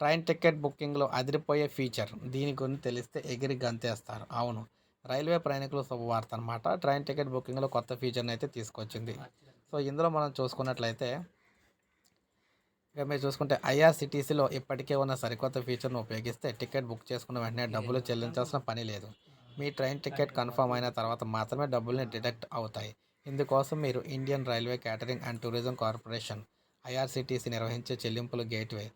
Train ticket బుకింగ్లో అదిరిపోయే feature. దీని గురించి తెలిస్తే ఎగిరి గంతేస్తారు. అవును. రైల్వే ప్రయాణికులు శుభవార్త అనమాట ట్రైన్ టికెట్ బుకింగ్లో కొత్త ఫీచర్ని అయితే తీసుకొచ్చింది. సో ఇందులో మనం చూసుకున్నట్లయితే ఇక మీరు చూసుకుంటే ఐఆర్సిటీసీలో ఇప్పటికే ఉన్న సరికొత్త ఫీచర్ను ఉపయోగిస్తే టికెట్ బుక్ చేసుకున్న వెంటనే డబ్బులు చెల్లించాల్సిన పని లేదు. మీ ట్రైన్ టికెట్ కన్ఫర్మ్ అయిన తర్వాత మాత్రమే డబ్బుల్ని డిడక్ట్ అవుతాయి. ఇందుకోసం మీరు Indian railway catering and tourism corporation IRCTC నిర్వహించే చెల్లింపుల గేట్వే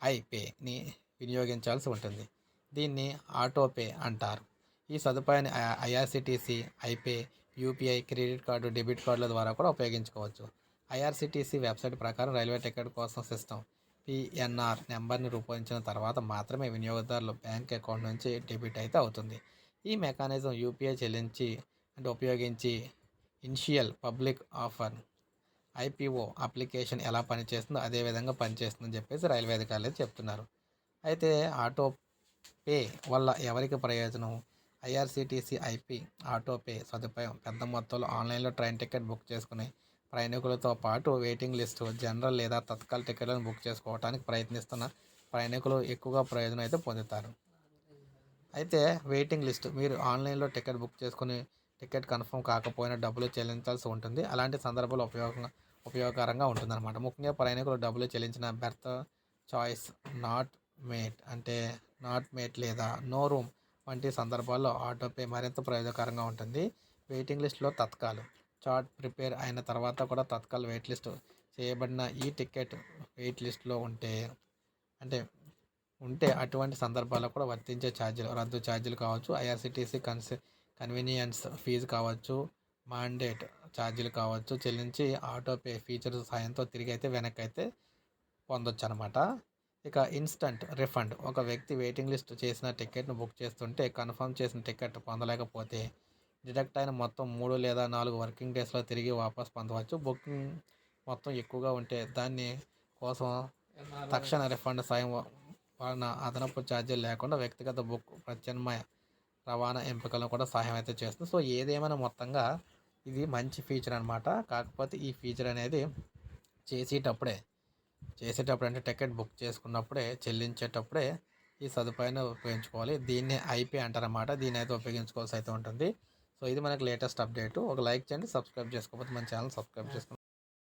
ఐపేని వినియోగించాల్సి ఉంటుంది. దీన్ని ఆటోపే అంటారు. ఈ సదుపాయాన్ని IRCTC iPay UPI credit card debit కార్డుల ద్వారా కూడా ఉపయోగించుకోవచ్చు. ఐఆర్సిటీసీ వెబ్సైట్ ప్రకారం రైల్వే టికెట్ కోసం సిస్టమ్ పిఎన్ఆర్ నెంబర్ని రూపొందించిన తర్వాత మాత్రమే వినియోగదారులు బ్యాంక్ అకౌంట్ నుంచి డెబిట్ అయితే అవుతుంది. ఈ మెకానిజం యూపీఐ చెల్లించి అంటే ఉపయోగించి initial public offer IPO application ఎలా పనిచేస్తుందో అదే విధంగా పనిచేస్తుందని చెప్పేసి రైల్వే అధికారులు చెప్తున్నారు. అయితే ఆటో పే వల్ల ఎవరికి ప్రయోజనం? ఐఆర్సీటీసీ ఐపీ ఆటో పే సదుపాయం పెద్ద మొత్తంలో ఆన్లైన్లో ట్రైన్ టికెట్ బుక్ చేసుకుని ప్రయాణికులతో పాటు వెయిటింగ్ లిస్టు జనరల్ లేదా తత్కాల్ టికెట్లను బుక్ చేసుకోవడానికి ప్రయత్నిస్తున్న ప్రయాణికులు ఎక్కువగా ప్రయోజనం అయితే పొందుతారు. అయితే వెయిటింగ్ లిస్టు మీరు ఆన్లైన్లో టికెట్ బుక్ చేసుకుని టికెట్ కన్ఫర్మ్ కాకపోయినా డబ్బులు చెల్లించాల్సి ఉంటుంది. అలాంటి సందర్భాల్లో ఉపయోగంగా ఉపయోగకరంగా ఉంటుందన్నమాట. ముఖ్యంగా ప్రయాణికులు డబ్బులు చెల్లించిన బెర్త్ చాయిస్ నాట్ మేట్ అంటే నాట్ మేట్ లేదా నో రూమ్ వంటి సందర్భాల్లో ఆటోపే మరింత ప్రయోజనకరంగా ఉంటుంది. వెయిటింగ్ లిస్ట్లో తత్కాలు. చార్ట్ ప్రిపేర్ అయిన తర్వాత కూడా తత్కాల్ వెయిట్ లిస్ట్ చేయబడిన ఈ టికెట్ వెయిట్ లిస్ట్లో ఉంటే అంటే ఉంటే అటువంటి సందర్భాల్లో కూడా వర్తించే ఛార్జీలు రద్దు ఛార్జీలు కావచ్చు. ఐఆర్సిటీసీ కన్సె కన్వీనియన్స్ ఫీజు కావచ్చు. మాండేట్ ఛార్జీలు కావచ్చు చెల్లించి ఆటోపే ఫీచర్ సాయంతో తిరిగి అయితే వెనక్కి అయితే పొందొచ్చు అనమాట ఇక ఇన్స్టంట్ రిఫండ్ ఒక వ్యక్తి వెయిటింగ్ లిస్ట్ చేసిన టికెట్ను బుక్ చేస్తుంటే కన్ఫర్మ్ చేసిన టికెట్ పొందలేకపోతే డిడక్ట్ అయిన మొత్తం మూడు లేదా నాలుగు వర్కింగ్ డేస్లో తిరిగి వాపస్ పొందవచ్చు. బుకింగ్ మొత్తం ఎక్కువగా ఉంటే దాన్ని కోసం తక్షణ రిఫండ్ సాయం వలన అదనపు ఛార్జీలు లేకుండా వ్యక్తిగత బుక్ ప్రత్యామ్నాయ రవాణా ఎంపికలను కూడా సహాయం అయితే చేస్తుంది. సో ఏదేమైనా మొత్తంగా ఇది మంచి ఫీచర్ అనమాట కాకపోతే ఈ ఫీచర్ అనేది చేసేటప్పుడే చేసేటప్పుడు అంటే టికెట్ బుక్ చేసుకున్నప్పుడే చెల్లించేటప్పుడే ఈ సదుపాయాన్ని ఉపయోగించుకోవాలి. దీన్ని ఐపీ అంటారన్నమాట. దీన్ని అయితే ఉపయోగించుకోవాల్సి అయితే ఉంటుంది. సో ఇది మనకు లేటెస్ట్ అప్డేట్ ఒక లైక్ చేయండి సబ్స్క్రైబ్ చేసుకోకపోతే మన ఛానల్ సబ్స్క్రైబ్ చేసుకోండి